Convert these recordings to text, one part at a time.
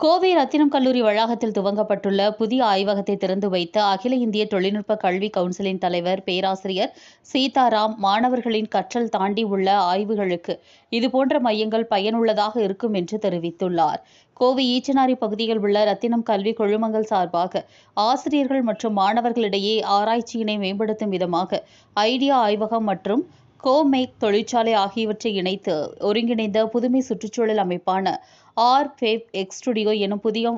கோவை ரத்தினம் கல்லூரி வளாகத்தில் துவங்கப்பட்டுள்ள புதிய ஆய்வகத்தை திறந்து வைத்த அகில இந்திய தொழில்நுட்ப கல்வி கவுன்சிலின் தலைவர் பேராசிரியர் சீதாராம் மாணவர்களின் கற்றல் தாண்டி உள்ள ஆய்வுகளுக்கு இதுபோன்ற மையங்கள் பயனுள்ளதாக இருக்கும் என்று தெரிவித்துள்ளார். கோவை ஈச்சனாரி பகுதியில் உள்ள ரத்தினம் கல்வி குழுமங்கள் சார்பாக ஆசிரியர்கள் மற்றும் மாணவர்களிடையே ஆராய்ச்சியினை மேம்படுத்தும் விதமாக ஐடியா ஆய்வகம் மற்றும் கோமேக் தொழிற்சாலை ஆகியவற்றை இணைத்து ஒருங்கிணைந்த புதுமை சுற்றுச்சூழல் அமைப்பான ஆர் ஃபேப் எக்ஸ் ஸ்டுடியோ எனும் புதிய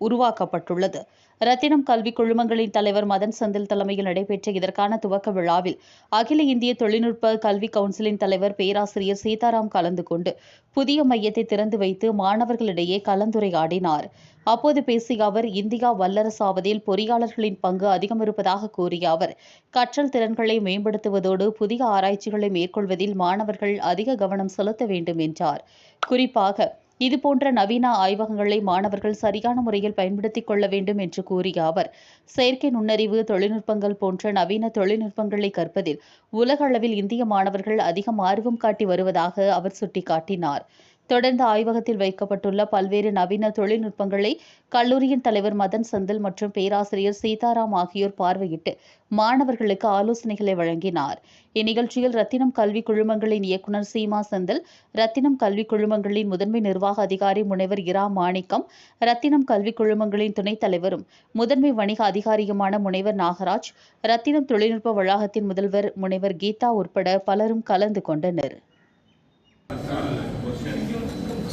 உருவாக்கப்பட்டுள்ளது. ரத்தினம் கல்வி குழுமங்களின் தலைவர் மதன் செந்தில் தலைமையில் நடைபெற்ற இதற்கான துவக்க விழாவில் அகில இந்திய தொழில்நுட்ப கல்வி கவுன்சிலின் தலைவர் பேராசிரியர் சீதாராம் கலந்து கொண்டு புதிய மையத்தை திறந்து வைத்து மாணவர்களிடையே கலந்துரையாடினார். அப்போது பேசிய அவர் இந்தியா வல்லரசாவதில் பொறியாளர்களின் பங்கு அதிகம் இருப்பதாக கூறிய அவர் கற்றல் திறன்களை மேம்படுத்துவதோடு புதிய ஆராய்ச்சிகளை மேற்கொள்வதில் மாணவர்கள் அதிக கவனம் செலுத்த வேண்டும் என்றார். குறிப்பாக இதுபோன்ற நவீன ஆய்வகங்களை மாணவர்கள் சரியான முறையில் பயன்படுத்திக் கொள்ள வேண்டும் என்று கூறிய அவர் செயற்கை நுண்ணறிவு தொழில்நுட்பங்கள் போன்ற நவீன தொழில்நுட்பங்களை கற்பதில் உலக அளவில் இந்திய மாணவர்கள் அதிகம் ஆர்வம் காட்டி வருவதாக அவர் சுட்டிக்காட்டினார். தொடர்ந்து ஆய்வகத்தில் வைக்கப்பட்டுள்ள பல்வேறு நவீன தொழில்நுட்பங்களை கல்லூரியின் தலைவர் மதன் செந்தில் மற்றும் பேராசிரியர் சீதாராம் ஆகியோர் பார்வையிட்டு மாணவர்களுக்கு ஆலோசனைகளை வழங்கினார். இந்நிகழ்ச்சியில் ரத்தினம் கல்வி குழுமங்களின் இயக்குநர் சீமா செந்தில் ரத்தினம் கல்வி குழுமங்களின் முதன்மை நிர்வாக அதிகாரி முனைவர் இரா மாணிக்கம் ரத்தினம் கல்வி குழுமங்களின் துணைத் தலைவரும் முதன்மை வணிக அதிகாரியுமான முனைவர் நாகராஜ் ரத்தினம் தொழில்நுட்ப வளாகத்தின் முதல்வர் முனைவர் கீதா உட்பட பலரும் கலந்து கொண்டனர்.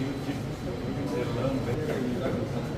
E o tipo, o Erlano, bem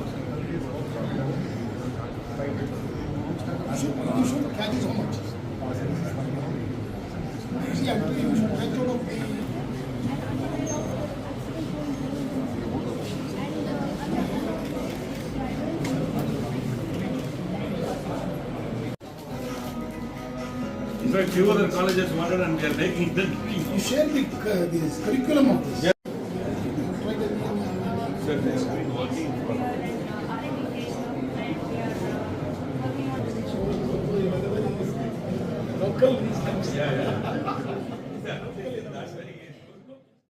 You should catch of the In fact, few other colleges wanted and they are making it. You share the, uh, this curriculum of this. The- Sir, they have been working for. Local, these things. Yeah, yeah.